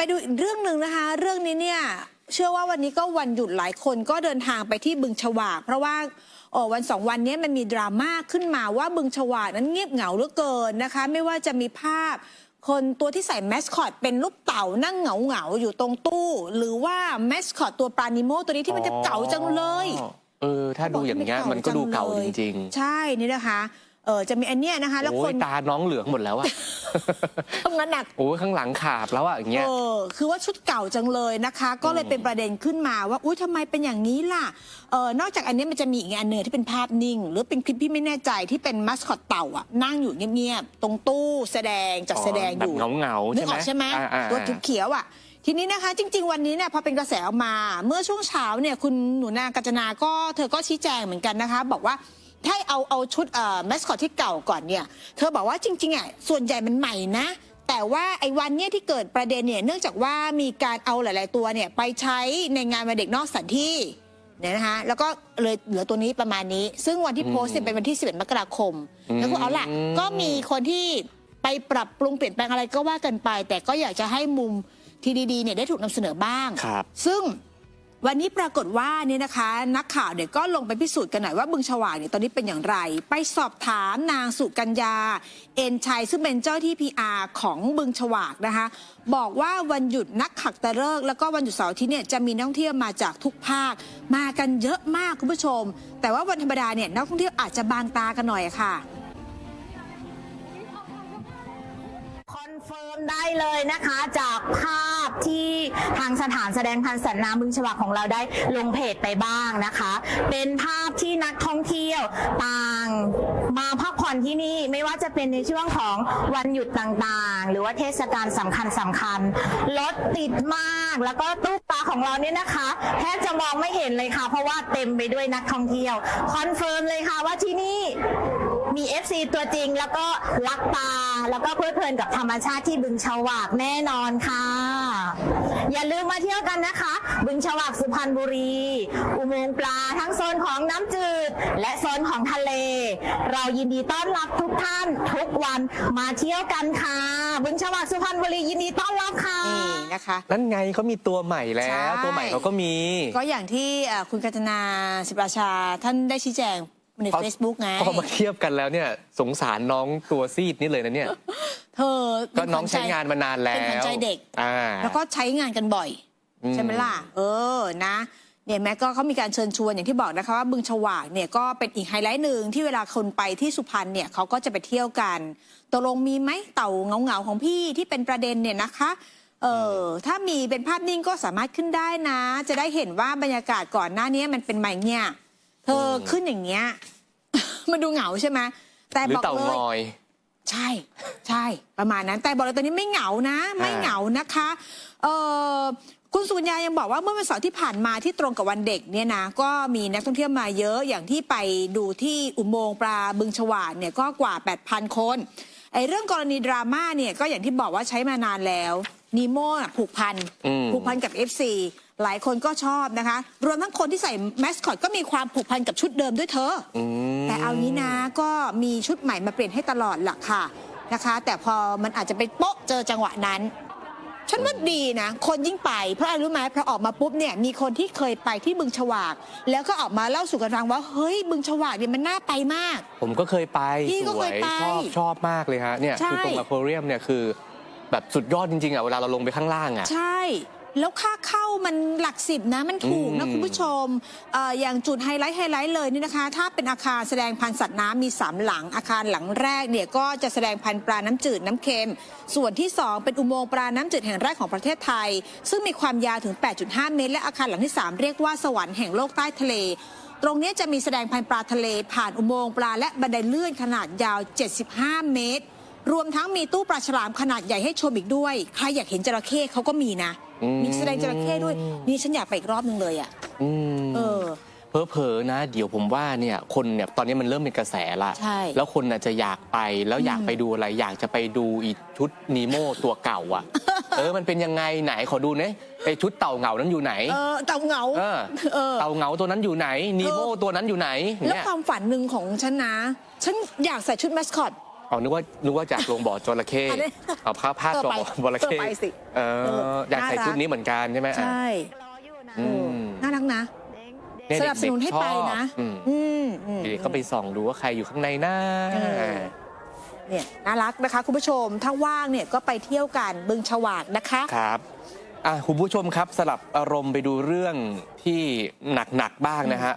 ไปดูอีกเรื่องหนึ่งนะคะ เรื่องนี้เนี่ยเชื่อว่าวันนี้ก็วันหยุดหลายคนก็เดินทางไปที่บึงฉวากเพราะว่าเอ่อวันสองวันนี้มันมีดราม่าขึ้นมาว่าบึงฉวากนั้นเงียบเหงาเหลือเกินนะคะ ไม่ว่าจะมีภาพคนตัวที่ใส่แมสคอตเป็นรูปเต่านั่งเหงาเหงาๆอยู่ตรงตู้ หรือว่าแมสคอตตัวปลานิโมตัวนี้ที่มันจะเก่าจังเลยอ๋อเออ ถ้าดูอย่างเงี้ยมันก็ดูเก่าจริงๆ ใช่นี่นะคะ เออจะมีอันเนี้ยนะคะๆแล้วโอ้คยนตาน้องเหลืองหมดแล้วอะ ทำงานหนัก โอ้ยข้างหลังขาบแล้วอะอย่างเงี้ย เออคือว่าชุดเก่าจังเลยนะคะ ก็เลยเป็นประเด็นขึ้นมาว่า อุ้ยทำไมเป็นอย่างนี้ล่ะเออนอกจากอันนี้มันจะมีอีกอันเนื้ที่เป็นภาพนิ่ง หรือเป็นคลิปที่ไม่แน่ใจที่เป็นมัสคอตเต่าอะนั่งอยู่เงียบๆตรงตู้แสดงจัดแสดงอยู่แบบเหงาๆนึกใช่ไหอมอกใช่ไหมอ่าอ่าตัวเขียวๆอะทีนี้นะคะ จริง ๆ วันนี้เนี่ยพอเป็นกระแสออกมา เมื่อช่วงเช้าเนี่ยคุณหนูนากัญจนาก็เธอก็ชี้แจงเหมือนกันนะคะ บอกว่า ถ้าเอาเอาชุดเอ่อแมสคอตที่เก่าก่อนเนี่ย เธอบอกว่าจริงๆอะส่วนใหญ่มันใหม่นะ แต่ว่าไอ้วันเนี้ยที่เกิดประเด็นเนี่ยเนื่องจากว่ามีการเอาหลาย ๆ ตัวเนี่ยไปใช้ในงานวันเด็กนอกสถานที่เนี่ยนะคะแล้วก็เลยเหลือตัวนี้ประมาณนี้ ซึ่งวันที่โพสต์เนี่ยเป็นวันที่ 11 มกราคม แล้วก็เอาล่ะ ก็มีคนที่ไปปรับปรุงเปลี่ยนแปลงอะไรก็ว่ากันไป แต่ก็อยากจะให้มุมที่ดีๆเนี่ยได้ถูกนำเสนอบ้างครับซึ่ง วันนี้ปรากฏว่าเนี่ยนะคะ นักข่าวเนี่ยก็ลงไปพิสูจน์กันหน่อยว่าบึงฉวากเนี่ยตอนนี้เป็นอย่างไร ไปสอบถามนางสุกัญญา เอ็นชัย ซึ่งเป็นเจ้าที่ PR ของบึงฉวากนะคะ บอกว่าวันหยุดนักขักตะเลิกษ์แล้วก็วันหยุดเสาร์ที่เนี่ยจะมีนักท่องเที่ยวมาจากทุกภาค มากันเยอะมากคุณผู้ชม แต่ว่าวันธรรมดาเนี่ยนักท่องเที่ยวอาจจะบางตากันหน่อยค่ะ เฟิร์มได้เลยนะคะจากภาพที่ทางสถานแสดงพันธุ์สัตว์น้ำบึงฉวากของเราได้ลงเพจไปบ้างนะคะ เป็นภาพที่นักท่องเที่ยวต่างมาพักผ่อนที่นี่ไม่ว่าจะเป็นในช่วงของวันหยุดต่างๆ หรือว่าเทศกาลสำคัญสำคัญรถติดมากแล้วก็ตู้ปลาของเราเนี่ยนะคะแทบจะมองไม่เห็นเลยค่ะ เพราะว่าเต็มไปด้วยนักท่องเที่ยวคอนเฟิร์มเลยค่ะว่าที่นี่ มี FC ตัวจริงแล้วก็รักตา แล้วก็เพลิดเพลินกับธรรมชาติที่บึงฉวากแน่นอนค่ะ อย่าลืมมาเที่ยวกันนะคะ บึงฉวากสุพรรณบุรี อุโมงค์ปลาทั้งโซนของน้ำจืด และโซนของทะเล เรายินดีต้อนรับทุกท่านทุกวันมาเที่ยวกันค่ะ บึงฉวากสุพรรณบุรียินดีต้อนรับค่ะ นี่นะคะ นั่นไงเขามีตัวใหม่แล้ใช่ ว ตัวใหม่เขาก็มี ก็อย่างที่เอ่อคุณกัญจนาสิบราชาท่านได้ชี้แจง ในเอา Facebook ไง พอมาเทียบกันแล้วเนี่ยสงสารน้องตัวซีดนี่เลยนะเนี่ย เธอก็น้องใช้งานมานานแล้วเป็นขวัญใจเด็กอ่าแล้วก็ใช้งานกันบ่อยอืมใช่ไหมล่ะ เออนะเนี่ยแม้ก็เขามีการเชิญชวนอย่างที่บอกนะคะว่าบึงฉวากเนี่ยก็เป็นอีกไฮไลท์หนึ่งที่เวลาคนไปที่สุพรรณเนี่ยเขาก็จะไปเที่ยวกันตกลงมีไหมเต่าเงาเงาๆของพี่ที่เป็นประเด็นเนี่ยนะคะเออถ้ามีเป็นภาพนิ่งก็สามารถขึ้นได้นะ จะได้เห็นว่าบรรยากาศก่อนหน้านี้มันเป็นไงเนี่ย เธอขึ้นอย่างเงี้ย มันดูเหงาใช่ไหมแต่หรือบอกเต่างเลยอย ใช่ ใช่ ประมาณนั้น แต่บอกเลยตอนนี้ไม่เหงานะ ไม่เหงานะคะเออคุณสุกัญญายังบอกว่าเมื่อวันเสาร์ที่ผ่านมาที่ตรงกับวันเด็กเนี่ยนะก็มีนักท่องเที่ยวมาเยอะอย่างที่ไปดูที่อุโมงค์ปลาบึงฉวากเนี่ยก็กว่า 8,000 คนไอ้เรื่องกรณีดราม่าเนี่ยก็อย่างที่บอกว่าใช้มานานแล้ว นีโม่ผูกพันอืม ผูกพันกับ FC หลายคนก็ชอบนะคะ รวมทั้งคนที่ใส่แมสคอตก็มีความผูกพันกับชุดเดิมด้วยเธออืม แต่เอางี้นะก็มีชุดใหม่มาเปลี่ยนให้ตลอดหลักค่ะนะคะ แต่พอมันอาจจะไปโป๊ะเจอจังหวะนั้น ฉันว่าดีนะ คนยิ่งไปเพราะอะไรรู้ไหมเพราะออกมาปุ๊บเนี่ยมีคนที่เคยไปที่บึงฉวาก แล้วก็ออกมาเล่าสู่กันฟังว่าเฮ้ยบึงฉวากเนี่ยมันน่าไปมาก ผมก็เคยไปพี่ก็สเควยยไปชอบชอบมากเลยฮะเนี่ยใช่ คือตรงอควาเรียมเนี่ยคือ แบบสุดยอดจริงๆอะเวลาเราลงไปข้างล่างอะ ใช่ แล้วค่าเข้ามันหลักสิบนะ มันถูกนะอืมคุณผู้ชมเอ่ออย่างจุดไฮไลท์ไฮไลท์เลยนี่นะคะ ถ้าเป็นอาคารแสดงพันธุ์สัตว์น้ำมี 3 หลังอาคารหลังแรกเนี่ยก็จะแสดงพันธุ์ปลาน้ำจืดน้ำเค็ม ส่วนที่ 2 เป็นอุโมงค์ปลาน้ำจืดแห่งแรกของประเทศไทย ซึ่งมีความยาวถึง 8.5 เมตร และอาคารหลังที่ 3 เรียกว่าสวรรค์แห่งโลกใต้ทะเล ตรงนี้จะมีแสดงพันธุ์ปลาทะเล ผ่านอุโมงค์ปลาและบันไดเลื่อนขนาดยาว 75 เมตร รวมทั้งมีตู้ปลาฉลามขนาดใหญ่ให้ชมอีกด้วย ใครอยากเห็นจระเข้เขาก็มีนะ อืม มีแสดงจระเข้ด้วย นี่ฉันอยากไปอีกรอบนึงเลยอะ อืมเออเพอๆนะ เดี๋ยวผมว่าเนี่ยคนเนี่ยตอนนี้มันเริ่มเป็นกระแสละใช่แล้วคนน่ะจะอยากไปแล้วอยากไปดูอะไร อยากจะไปดูอีชุดนีโมตัวเก่าอะ เออมันเป็นยังไงไหนขอดูหน่อยไอชุดเต่าเหงานั้นอยู่ไหน เออเต่าเหงา เออ เออ เต่าเหงาตัวนั้นอยู่ไหนนีโมเออตัวนั้นอยู่ไหนแล้วเนี่ยความฝันหนึ่งของฉันนะ ฉันอยากใส่ชุดแมสคอต เอานึกว่านึกว่าจากลงบ่อจระเข้อันนี้เอาผ้าผ้าเออจอไปบ่อจระเข้เออไปสิเออเอออยากใส่น่ารัก ชุดนี้เหมือนกันใช่ไหมอะใช่รออยู่นะอืมน่ารักนะ เยสนับสนุนให้ไปนะอืมอืมอืม เด็กก็ไปส่องดูว่าใครอยู่ข้างในหน้าเออ เนี่ยน่ารักนะคะ คุณผู้ชมถ้าว่างเนี่ยก็ไปเที่ยวกันบึงฉวากนะคะ ครับอะคุณผู้ชมครับสลับอารมณ์ไปดูเรื่องที่หนักๆบ้างนะฮะ